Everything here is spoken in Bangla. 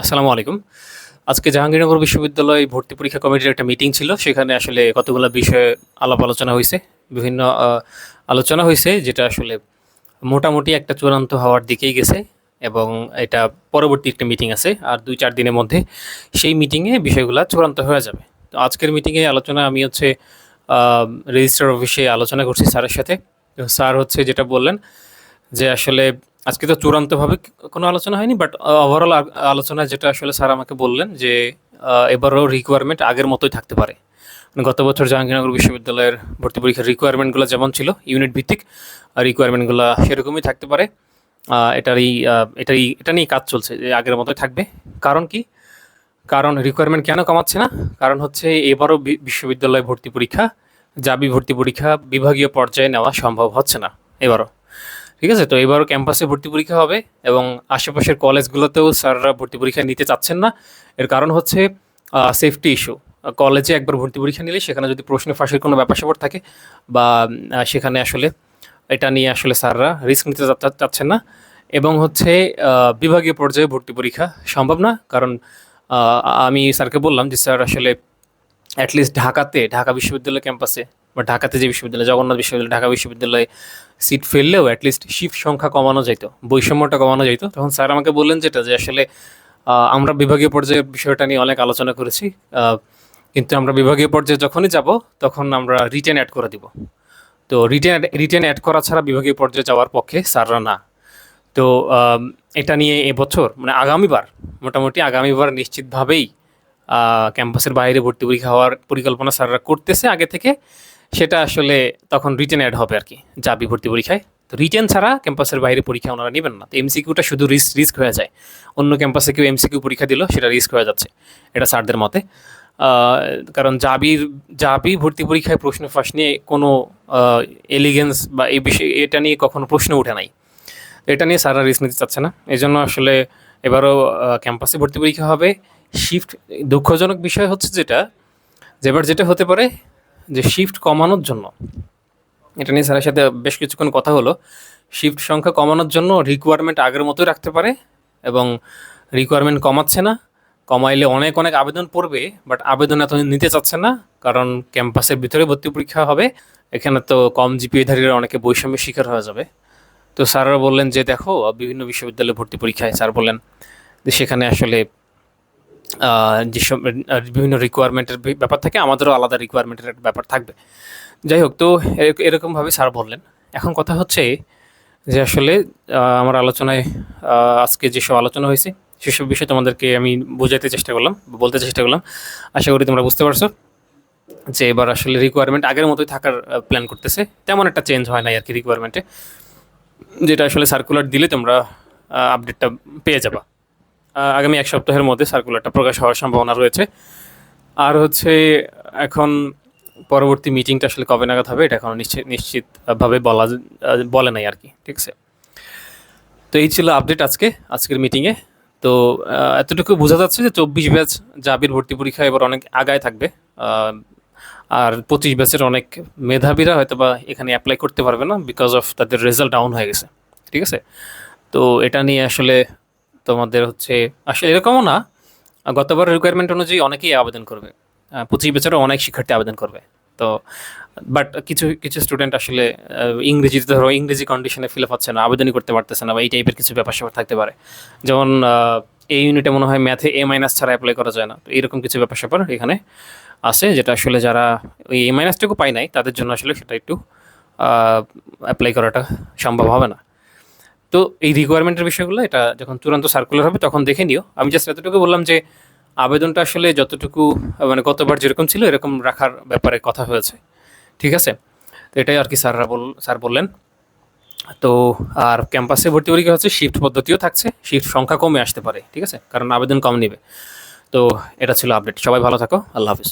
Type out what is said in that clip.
আসসালামু আলাইকুম। আজকে জাহাঙ্গীরনগর বিশ্ববিদ্যালয় ভর্তি পরীক্ষা কমিটির একটা মিটিং ছিল, সেখানে আসলে কতগুলো বিষয়ে আলাপ আলোচনা হয়েছে, বিভিন্ন আলোচনা হয়েছে, যেটা আসলে মোটামুটি একটা চূড়ান্ত হওয়ার দিকেই গেছে এবং এটা পরবর্তী একটা মিটিং আছে, আর দুই চার দিনের মধ্যে সেই মিটিংয়ে বিষয়গুলো চূড়ান্ত হয়ে যাবে। তো আজকের মিটিংয়ে আলোচনা আমি হচ্ছে রেজিস্ট্রার অফিসে আলোচনা করছি স্যারের সাথে। স্যার হচ্ছে যেটা বললেন যে আসলে আজকে তো চূড়ান্তভাবে কোনো আলোচনা হয়নি বাট ওভারঅল আলোচনা যেটা আসলে স্যার আমাকে বললেন যে এবারও রিকোয়ারমেন্ট আগের মতোই থাকতে পারে। মানে গত বছর জাহাঙ্গীরনগর বিশ্ববিদ্যালয়ের ভর্তি পরীক্ষার রিকোয়ারমেন্টগুলো যেমন ছিল ইউনিট ভিত্তিক রিকোয়ারমেন্টগুলো সেরকমই থাকতে পারে। এটারই এটারই, এটা নিয়ে কাজ চলছে যে আগের মতোই থাকবে। কারণ কি? কারণ রিকোয়ারমেন্ট কেন কমাচ্ছে না? কারণ হচ্ছে এবারও বিশ্ববিদ্যালয় ভর্তি পরীক্ষা, জাবি ভর্তি পরীক্ষা বিভাগীয় পর্যায়ে নেওয়া সম্ভব হচ্ছে না, এবারও। ঠিক আছে? তো এবারও ক্যাম্পাসে ভর্তি পরীক্ষা হবে এবং আশেপাশের কলেজগুলোতেও স্যাররা ভর্তি পরীক্ষা নিতে চাচ্ছেন না। এর কারণ হচ্ছে সেফটি ইস্যু কলেজে একবার ভর্তি পরীক্ষা নিলে সেখানে যদি প্রশ্ন ফাঁসের কোনো ব্যাপার স্যাপার থাকে বা সেখানে আসলে এটা নিয়ে আসলে স্যাররা রিস্ক নিতে চাচ্ছেন না। এবং হচ্ছে বিভাগীয় পর্যায়ে ভর্তি পরীক্ষা সম্ভব না। কারণ আমি স্যারকে বললাম যে, স্যার, আসলে অ্যাটলিস্ট ঢাকাতে, ঢাকা বিশ্ববিদ্যালয় ক্যাম্পাসে বা ঢাকাতে যে বিশ্ববিদ্যালয়, জগন্নাথ বিশ্ববিদ্যালয়, ঢাকা বিশ্ববিদ্যালয়ে সিট ফেললেও অ্যাটলিস্ট শিফট সংখ্যা কমানো যেত বৈষম্যটা কমানো যেত তখন স্যার আমাকে বললেন যেটা, যে আসলে আমরা বিভাগীয় পর্যায়ে বিষয়টা নিয়ে অনেক আলোচনা করেছি কিন্তু আমরা বিভাগীয় পর্যায়ে যখনই যাব, তখন আমরা রিটেন অ্যাড করে দিব। তো রিটেন রিটেন অ্যাড করা ছাড়া বিভাগীয় পর্যায়ে যাওয়ার পক্ষে স্যাররা না। তো এটা নিয়ে এবছর মানে আগামীবার, মোটামুটি আগামীবার নিশ্চিতভাবেই ক্যাম্পাসের বাইরে ভর্তি পরীক্ষা হওয়ার পরিকল্পনা স্যাররা করতেছে আগে থেকে। সেটা আসলে তখন রিটেন অ্যাড হবে আর কি যাবি ভর্তি পরীক্ষায়। তো রিটেন ছাড়া ক্যাম্পাসের বাইরে পরীক্ষা ওনারা নেবেন না। তো এমসিকিউটা শুধু রিস্ক রিস্ক হয়ে যায়। অন্য ক্যাম্পাসে কেউ এমসিকিউ পরীক্ষা দিল, সেটা রিস্ক হয়ে যাচ্ছে। এটা স্যারদের মতে। কারণ জাবির, জাবি ভর্তি পরীক্ষায় প্রশ্ন ফাঁস নিয়ে কোনো এলিগেন্স বা এই বিষয়ে, এটা নিয়ে কখনো প্রশ্ন ওঠে নাই। এটা নিয়ে স্যাররা রিস্ক নিতে চাচ্ছে না। এই জন্য আসলে এবারও ক্যাম্পাসে ভর্তি পরীক্ষা হবে। শিফট দুঃখজনক বিষয় হচ্ছে যেটা, যে এবার যেটা হতে পারে যে শিফট কমানোর জন্য, এটা নিয়ে স্যারের সাথে বেশ কিছুক্ষণ কথা হলো শিফট সংখ্যা কমানোর জন্য রিকোয়ারমেন্ট আগের মতোই রাখতে পারে এবং রিকোয়ারমেন্ট কমাচ্ছে না। কমাইলে অনেক অনেক আবেদন পড়বে বাট আবেদন এত নিতে চাচ্ছে না, কারণ ক্যাম্পাসের ভিতরে ভর্তি পরীক্ষা হবে, এখানে তো কম জিপিএধারীরা অনেকে বৈষম্যের শিকার হয়ে যাবে। তো স্যাররা বললেন যে, দেখো, বিভিন্ন বিশ্ববিদ্যালয়ে ভর্তি পরীক্ষায়, স্যার বললেন, যে সেখানে আসলে যেসব বিভিন্ন রিকোয়ারমেন্টের ব্যাপার থাকে, আমাদেরও আলাদা রিকোয়ারমেন্টের একটা ব্যাপার থাকবে। যাই হোক, তো এরকমভাবে স্যার বললেন। এখন কথা হচ্ছে যে আসলে আমার আলোচনায় আজকে যেসব আলোচনা হয়েছে, সেসব বিষয়ে তোমাদেরকে আমি বোঝাতে চেষ্টা করলাম, বলতে চেষ্টা করলাম। আশা করি তোমরা বুঝতে পারছ যে এবার আসলে রিকোয়ারমেন্ট আগের মতোই থাকার প্ল্যান করতেছে। তেমন একটা চেঞ্জ হয় নাই আর কি রিকোয়ারমেন্টে যেটা আসলে সার্কুলার দিলে তোমরা আপডেটটা পেয়ে যাবা। আগামী এক সপ্তাহের মধ্যে সার্কুলারটা প্রকাশ হওয়ার সম্ভাবনা রয়েছে। আর হচ্ছে, এখন পরবর্তী মিটিংটা আসলে কবে নাগাদ হবে, এটা এখনও নিশ্চিত নিশ্চিতভাবে বলা বলে নাই আর কি, ঠিক আছে? তো এই ছিল আপডেট আজকে, আজকের মিটিংয়ে তো এতটুকু বোঝা যাচ্ছে যে চব্বিশ ব্যাচ জাবির ভর্তি পরীক্ষা এবার অনেক আগায় থাকবে। আর পঁচিশ ব্যাচের অনেক মেধাবীরা হয়তো বা এখানে অ্যাপ্লাই করতে পারবে না বিকজ অফ তাদের রেজাল্ট ডাউন হয়ে গেছে, ঠিক আছে? তো এটা নিয়ে আসলে তোমাদের হচ্ছে, আসলে এরকমও না। গতবার রিকোয়ারমেন্ট অনুযায়ী অনেকেই আবেদন করবে। পঁচিশ বছরও অনেক শিক্ষার্থী আবেদন করবে। তো বাট কিছু কিছু স্টুডেন্ট আসলে ইংরেজিতে ধরো, ইংরেজি কন্ডিশনে ফিল আপ হচ্ছে না, আবেদনই করতে পারতেছে না বা এই টাইপের কিছু ব্যাপার স্যাপার থাকতে পারে। যেমন এই ইউনিটে মনে হয় ম্যাথে এ মাইনাস ছাড়া অ্যাপ্লাই করা যায় না। তো এইরকম কিছু ব্যাপার স্যাপার এখানে আছে, যেটা আসলে যারা ওই এ মাইনাসটুকু পায় নাই, তাদের জন্য আসলে সেটা একটু অ্যাপ্লাই করাটা সম্ভব হবে না। তো এই রিকোয়ারমেন্টের বিষয়গুলো, এটা যখন চূড়ান্ত সার্কুলার হবে, তখন দেখে নিও। আমি জাস্ট এতটুকু বললাম যে, আবেদনটা আসলে যতটুকু মানে গতবার যেরকম ছিল, এরকম রাখার ব্যাপারে কথা হয়েছে। ঠিক আছে? তো এটাই আর কি স্যাররা বল, স্যার বললেন। তো আর ক্যাম্পাসে ভর্তি পরীক্ষা হচ্ছে শিফট পদ্ধতিও থাকছে শিফট সংখ্যা কমে আসতে পারে। ঠিক আছে? কারণ আবেদন কম নেবে। তো এটা ছিল আপডেট সবাই ভালো থাকো। আল্লাহ হাফিজ।